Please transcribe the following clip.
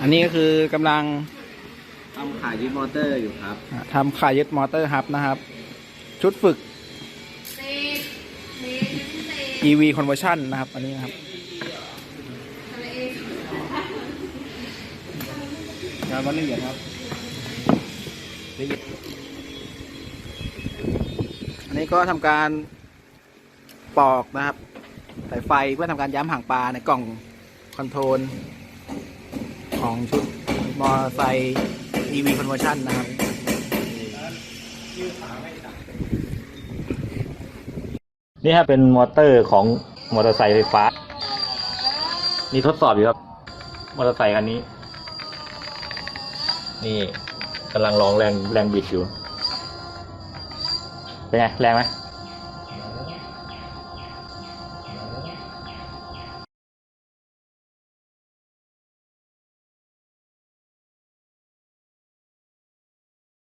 อันนี้ก็คือกำลังทำขายยึดมอเตอร์อยู่ครับทำขายึดมอเตอร์ฮับนะครับ ชุดฝึก EV conversion นะครับ อันนี้นะครับงานวันละเอียดครับละเอียดอันนี้ก็ทำการปอกนะครับสายไฟเพื่อทำการย้ำหางปลาในกล่อง คอนโทรลของชุดมอเตอร์ไซค์ EV conversion นะครับนี่ฮะเป็นมอเตอร์ของมอเตอร์ไซค์ไฟฟ้า นี่ทดสอบอยู่ครับ มอเตอร์ไซค์คันนี้ นี่กำลังลองแรงแรงบิดอยู่เป็นไง แรงไหม